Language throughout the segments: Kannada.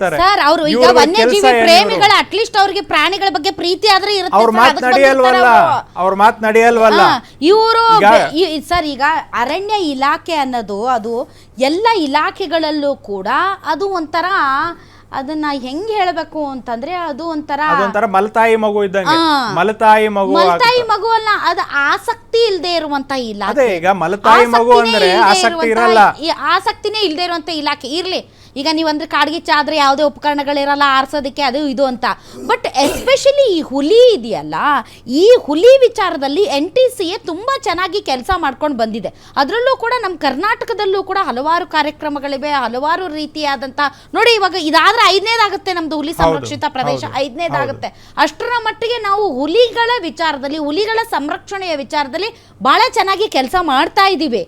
ಸರ್ ಅವರು ಈಗ ಇವ್ರ ವನ್ಯಜೀವಿ ಕೆಲ್ಸ ಪ್ರೇಮಿಗಳ ಅಟ್ಲೀಸ್ಟ್ ಅವ್ರಿಗೆ ಪ್ರಾಣಿಗಳ ಬಗ್ಗೆ ಪ್ರೀತಿ ಆದ್ರೆ ಇರುತ್ತೆ ಅವ್ರ ಮಾತ್ ನಡೆಯಲ್ವಲ್ಲ? ಅವ್ರು. ಮಾತ್ ನಡೆಯಲ್ವಲ್ಲ? ಇವರು ಈಗ- ಸರ್ ಈಗ ಅರಣ್ಯ ಇಲಾಖೆ ಅನ್ನೋದು ಅದು ಎಲ್ಲ ಇಲಾಖೆಗಳಲ್ಲೂ ಕೂಡ ಅದು ಒಂಥರ ಅದನ್ನ ಹೆಂಗ್ ಹೇಳ್ಬೇಕು ಅಂತಂದ್ರೆ ಅದು ಒಂಥರ ಅದೊಂಥರ ಮಲತಾಯಿ ಮಗು ಇದ್ದಂಗೆ. ಆ. ಮಲತಾಯಿ ಮಗು ಮಲ್ತಾಯಿ ಆಗುತ್ತೆ. ಮಗು ಅಲ್ಲ ಅದು ಆಸಕ್ತಿ ಇಲ್ದೇ ಇರುವಂತ ಇಲಾಖೆ. ಅದೇ ಈಗ ಮಲತಾಯಿ ಮಗು ಆಸಕ್ತಿನೇ ಅಂದ್ರೆ ಇಲ್ದೇ ಆಸಕ್ತಿ ಇರುವಂತ- ಇರಲ್ಲ. ಈ ಆಸಕ್ತಿನೇ ಇಲ್ದೇ ಇರುವಂತ ಇಲಾಖೆ. ಇರ್ಲಿ ಈಗ ನೀವು ಅಂದ್ರೆ ಕಾಡ್ಗಿಚ್ಚ ಆದ್ರೆ ಯಾವುದೇ ಉಪಕರಣಗಳಿರಲ್ಲ ಆರಿಸೋದಕ್ಕೆ ಅದು ಇದು ಅಂತ. ಬಟ್ ಎಸ್ಪೆಷಲಿ ಈ ಹುಲಿ ಇದೆಯಲ್ಲ ಈ ಹುಲಿ ವಿಚಾರದಲ್ಲಿ ಎನ್ ಟಿ ಸಿ ಎ ತುಂಬ ಚೆನ್ನಾಗಿ ಕೆಲಸ ಮಾಡ್ಕೊಂಡು ಬಂದಿದೆ. ಅದರಲ್ಲೂ ಕೂಡ ನಮ್ಮ ಕರ್ನಾಟಕದಲ್ಲೂ ಕೂಡ ಹಲವಾರು ಕಾರ್ಯಕ್ರಮಗಳಿವೆ ಹಲವಾರು ರೀತಿಯಾದಂಥ ನೋಡಿ ಇವಾಗ ಇದಾದ್ರೆ ಐದನೇದಾಗುತ್ತೆ ನಮ್ಮದು ಹುಲಿ ಸಂರಕ್ಷಿತ ಪ್ರದೇಶ ಐದನೇದಾಗುತ್ತೆ. ಅಷ್ಟರ ಮಟ್ಟಿಗೆ ನಾವು ಹುಲಿಗಳ ವಿಚಾರದಲ್ಲಿ ಹುಲಿಗಳ ಸಂರಕ್ಷಣೆಯ ವಿಚಾರದಲ್ಲಿ ಬಹಳ ಚೆನ್ನಾಗಿ ಕೆಲಸ ಮಾಡ್ತಾ ಇದ್ದೀವಿ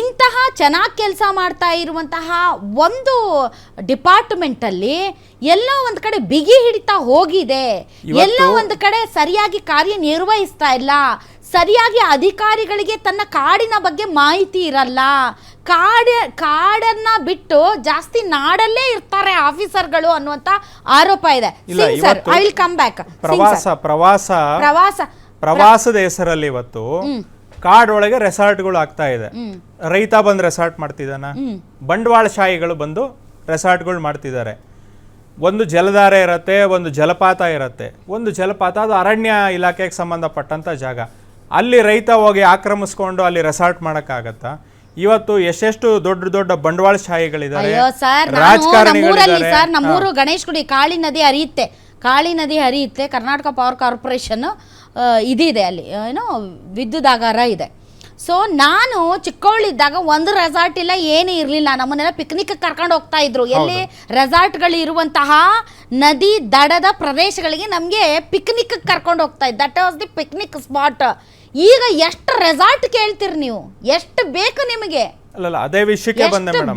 ಇಂತಹ ಚೆನ್ನಾಗಿ ಕೆಲಸ ಮಾಡ್ತಾ ಇರುವಂತಹ ಒಂದು ಡಿಪಾರ್ಟ್ಮೆಂಟಲ್ಲಿ ಎಲ್ಲೋ ಒಂದು ಕಡೆ ಬಿಗಿ ಹಿಡಿತಾ ಹೋಗಿದೆ. ಎಲ್ಲ ಒಂದು ಕಡೆ ಸರಿಯಾಗಿ ಕಾರ್ಯನಿರ್ವಹಿಸ್ತಾ ಇಲ್ಲ. ಸರಿಯಾಗಿ ಅಧಿಕಾರಿಗಳಿಗೆ ತನ್ನ ಕಾಡಿನ ಬಗ್ಗೆ ಮಾಹಿತಿ ಇರಲ್ಲ. ಕಾಡ ಕಾಡನ್ನ ಬಿಟ್ಟು ಜಾಸ್ತಿ ನಾಡಲ್ಲೇ ಇರ್ತಾರೆ ಆಫೀಸರ್ಗಳು ಅನ್ನುವಂತ ಆರೋಪ ಇದೆ. I will come back. ಪ್ರವಾಸ ಪ್ರವಾಸ ಪ್ರವಾಸ ಪ್ರವಾಸದ ಹೆಸರಲ್ಲಿ ಇವತ್ತು ಕಾಡೊಳಗೆ ರೆಸಾರ್ಟ್ಗಳು ಆಗ್ತಾ ಇದೆ. ರೈತ ಬಂದು ರೆಸಾರ್ಟ್ ಮಾಡ್ತಿದ್ದಾನ. ಬಂಡವಾಳಶಾಹಿಗಳು ಬಂದು ರೆಸಾರ್ಟ್ಗಳು ಮಾಡ್ತಿದ್ದಾರೆ. ಒಂದು ಜಲಧಾರ ಇರತ್ತೆ ಒಂದು ಜಲಪಾತ ಇರತ್ತೆ. ಒಂದು ಜಲಪಾತ ಅದು ಅರಣ್ಯ ಇಲಾಖೆಗೆ ಸಂಬಂಧಪಟ್ಟಂತ ಜಾಗ. ಅಲ್ಲಿ ರೈತ ಹೋಗಿ ಆಕ್ರಮಿಸ್ಕೊಂಡು ಅಲ್ಲಿ ರೆಸಾರ್ಟ್ ಮಾಡಕ್ಕಾಗತ್ತಾ? ಇವತ್ತು ಎಷ್ಟೆಷ್ಟು ದೊಡ್ಡ ದೊಡ್ಡ ಬಂಡವಾಳಶಾಹಿಗಳಿದ್ದಾರೆ ನಮ್ಮೂರಲ್ಲಿ ಸರ್ ನಮ್ಮೂರು ಗಣೇಶ್ ಗುಡಿ ಕಾಳಿ ನದಿ ಹರಿಯುತ್ತೆ. ಕಾಳಿ ನದಿ ಹರಿಯುತ್ತೆ ಕರ್ನಾಟಕ ಪವರ್ ಕಾರ್ಪೊರೇಷನ್ ಇದಿದೆ ಅಲ್ಲಿ ಏನೋ ವಿದ್ಯುದಾಗಾರ ಇದೆ. ಸೊ ನಾನು ಚಿಕ್ಕವಳಿದ್ದಾಗ ಒಂದು ರೆಸಾರ್ಟ್ ಇಲ್ಲ ಏನೂ ಇರಲಿಲ್ಲ. ನಮ್ಮನ್ನೆಲ್ಲ ಪಿಕ್ನಿಕ್ ಕರ್ಕೊಂಡು ಹೋಗ್ತಾ ಇದ್ರು. ಎಲ್ಲಿ? ರೆಸಾರ್ಟ್ಗಳು ಇರುವಂತಹ ನದಿ ದಡದ ಪ್ರದೇಶಗಳಿಗೆ ನಮಗೆ ಪಿಕ್ನಿಕ್ ಕರ್ಕೊಂಡು ಹೋಗ್ತಾ ಇದ್ದ that was the picnic spot ಈಗ ಎಷ್ಟು ರೆಸಾರ್ಟ್ ಕೇಳ್ತೀರಿ ನೀವು? ಎಷ್ಟು ಬೇಕು ನಿಮಗೆ? ಅದೇ ವಿಷಯಕ್ಕೆ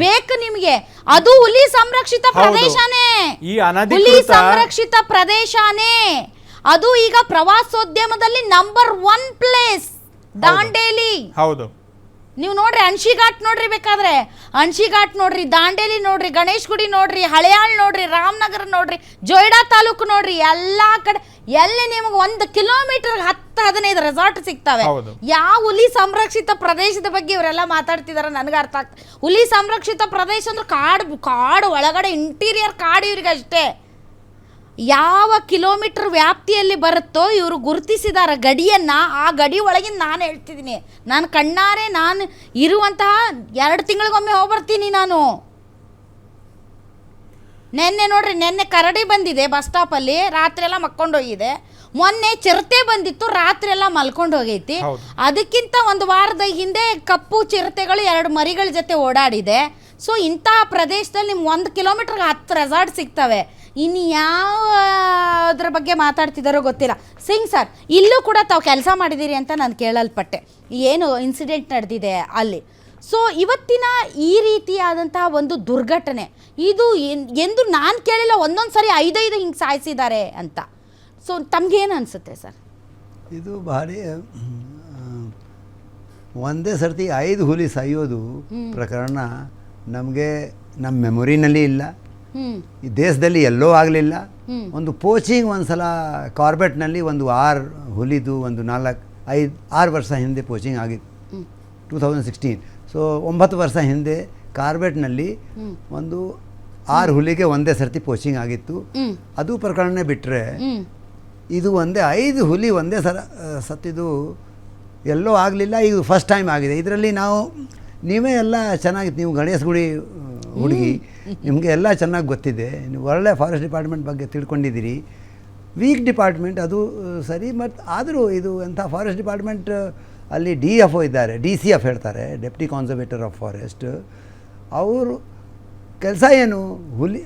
ಬೇಕು ನಿಮಗೆ? ಅದು ಹುಲಿ ಸಂರಕ್ಷಿತ. ಪ್ರದೇಶನೇ. ಈ ಹುಲಿ ಸಂರಕ್ಷಿತ ಪ್ರದೇಶನೇ. ಅದು ಈಗ ಪ್ರವಾಸೋದ್ಯಮದಲ್ಲಿ ನಂಬರ್ ಒನ್ ಪ್ಲೇಸ್ ದಾಂಡೇಲಿ. ಹೌದು. ನೀವು ನೋಡ್ರಿ ಅನ್ಶಿ ಘಾಟ್ ನೋಡ್ರಿ ಬೇಕಾದ್ರೆ. ಅನ್ಶಿ ಘಾಟ್ ನೋಡ್ರಿ ದಾಂಡೇಲಿ ನೋಡ್ರಿ ಗಣೇಶ್ ಗುಡಿ ನೋಡ್ರಿ ಹಳೆಯಾಳ್ ನೋಡ್ರಿ ರಾಮನಗರ ನೋಡ್ರಿ ಜೊಯ್ಡಾ ತಾಲೂಕು ನೋಡ್ರಿ ಎಲ್ಲಾ ಕಡೆ. ಎಲ್ಲಿ ನಿಮಗೆ ಒಂದು ಕಿಲೋಮೀಟರ್ ಹತ್ತು ಹದಿನೈದು ರೆಸಾರ್ಟ್ ಸಿಗ್ತವೆ. ಯಾವ ಹುಲಿ ಸಂರಕ್ಷಿತ ಪ್ರದೇಶದ ಬಗ್ಗೆ ಇವರೆಲ್ಲ ಮಾತಾಡ್ತಿದಾರೆ ನನಗೆ ಅರ್ಥ ಆಗ್ತದೆ ಹುಲಿ ಸಂರಕ್ಷಿತ ಪ್ರದೇಶ ಅಂದ್ರೆ ಕಾಡು ಕಾಡು ಒಳಗಡೆ ಇಂಟೀರಿಯರ್ ಕಾಡು ಇವ್ರಿಗೆ ಅಷ್ಟೇ ಯಾವ ಕಿಲೋಮೀಟರ್ ವ್ಯಾಪ್ತಿಯಲ್ಲಿ ಬರುತ್ತೋ ಇವರು ಗುರುತಿಸಿದಾರ ಗಡಿಯನ್ನ ಆ ಗಡಿ ಒಳಗಿನ ನಾನು ಹೇಳ್ತಿದ್ದೀನಿ ನಾನು ಕಣ್ಣಾರೆ ನಾನು ಇರುವಂತಹ ಎರಡು ತಿಂಗಳಿಗೊಮ್ಮೆ ಹೋಗ್ಬರ್ತೀನಿ ನಾನು. ನೆನ್ನೆ ನೋಡ್ರಿ ನೆನ್ನೆ ಕರಡಿ ಬಂದಿದೆ ಬಸ್ ಸ್ಟಾಪಲ್ಲಿ ರಾತ್ರಿ ಎಲ್ಲ ಮಕ್ಕೊಂಡು ಹೋಗಿದೆ. ಮೊನ್ನೆ ಚಿರತೆ ಬಂದಿತ್ತು ರಾತ್ರಿ ಎಲ್ಲ ಮಲ್ಕೊಂಡು ಹೋಗೈತಿ. ಅದಕ್ಕಿಂತ ಒಂದು ವಾರದ ಹಿಂದೆ ಕಪ್ಪು ಚಿರತೆಗಳು ಎರಡು ಮರಿಗಳ ಜೊತೆ ಓಡಾಡಿದೆ. ಸೊ ಇಂತಹ ಪ್ರದೇಶದಲ್ಲಿ ನಿಮ್ಗೆ ಒಂದು ಕಿಲೋಮೀಟರ್ಗೆ ಹತ್ತು ರೆಸಾರ್ಟ್ ಸಿಗ್ತವೆ. ಇನ್ನು ಯಾವ ಅದ್ರ ಬಗ್ಗೆ ಮಾತಾಡ್ತಿದ್ದಾರೋ ಗೊತ್ತಿಲ್ಲ. ಸಿಂಗ್ ಸರ್ ಇಲ್ಲೂ ಕೂಡ ತಾವು ಕೆಲಸ ಮಾಡಿದ್ದೀರಿ ಅಂತ ನಾನು ಕೇಳಲ್ಪಟ್ಟೆ. ಏನು ಇನ್ಸಿಡೆಂಟ್ ನಡೆದಿದೆ ಅಲ್ಲಿ. ಸೊ ಇವತ್ತಿನ ಈ ರೀತಿಯಾದಂತಹ ಒಂದು ದುರ್ಘಟನೆ ಇದು ಎಂದು ನಾನು ಕೇಳಿಲ್ಲ ಒಂದೊಂದು ಸರಿ ಐದೈದು ಹಿಂಗೆ ಸಾಯಿಸಿದ್ದಾರೆ ಅಂತ. ಸೊ ತಮ್ಗೇನು ಅನಿಸುತ್ತೆ ಸರ್? ಇದು ಭಾರಿ ಒಂದೇ ಸರ್ತಿ ಐದು ಹುಲಿ ಸಾಯೋದು ಪ್ರಕರಣ ನಮಗೆ ನಮ್ಮ ಮೆಮೊರಿನಲ್ಲಿ ಇಲ್ಲ. ಈ ದೇಶದಲ್ಲಿ ಎಲ್ಲೋ ಆಗಲಿಲ್ಲ. ಒಂದು ಪೋಚಿಂಗ್ ಒಂದು ಸಲ ಕಾರ್ಬೆಟ್ನಲ್ಲಿ ಒಂದು ಆರು ಹುಲಿದು ಒಂದು ನಾಲ್ಕು ಐದು ಆರು ವರ್ಷ ಹಿಂದೆ ಪೋಚಿಂಗ್ ಆಗಿತ್ತು. Two thousand sixteen. ಸೊ ಒಂಬತ್ತು ವರ್ಷ ಹಿಂದೆ ಕಾರ್ಬೆಟ್ನಲ್ಲಿ ಒಂದು ಆರು ಹುಲಿಗೆ ಒಂದೇ ಸರ್ತಿ ಪೋಚಿಂಗ್ ಆಗಿತ್ತು. ಅದು ಪ್ರಕರಣ ಬಿಟ್ಟರೆ ಇದು ಒಂದೇ ಐದು ಹುಲಿ ಒಂದೇ ಸಲ ಆ, ಸತ್ತಿದ್ದು ಎಲ್ಲೋ ಆಗಲಿಲ್ಲ. ಇದು ಫಸ್ಟ್ ಟೈಮ್ ಆಗಿದೆ. ಇದರಲ್ಲಿ ನಾವು ನೀವೇ ಎಲ್ಲ ಚೆನ್ನಾಗಿತ್ತು. ನೀವು ಗಣೇಶ ಗುಡಿ ಹುಡುಗಿ ನಿಮಗೆ ಎಲ್ಲ ಚೆನ್ನಾಗಿ ಗೊತ್ತಿದೆ. ನೀವು ಒಳ್ಳೆ ಫಾರೆಸ್ಟ್ ಡಿಪಾರ್ಟ್ಮೆಂಟ್ ಬಗ್ಗೆ ತಿಳ್ಕೊಂಡಿದ್ದೀರಿ. ವೀಕ್ ಡಿಪಾರ್ಟ್ಮೆಂಟ್ ಅದು ಸರಿ ಮತ್ತು ಆದರೂ ಇದು ಎಂಥ ಫಾರೆಸ್ಟ್ ಡಿಪಾರ್ಟ್ಮೆಂಟ್ ಅಲ್ಲಿ ಡಿ ಎಫ್ ಒ ಇದ್ದಾರೆ ಡಿ ಸಿ ಎಫ್ ಹೇಳ್ತಾರೆ ಡೆಪ್ಟಿ ಕಾನ್ಸರ್ವೇಟರ್ ಆಫ್ ಫಾರೆಸ್ಟ್ ಅವರು ಕೆಲಸ ಏನು? ಹುಲಿ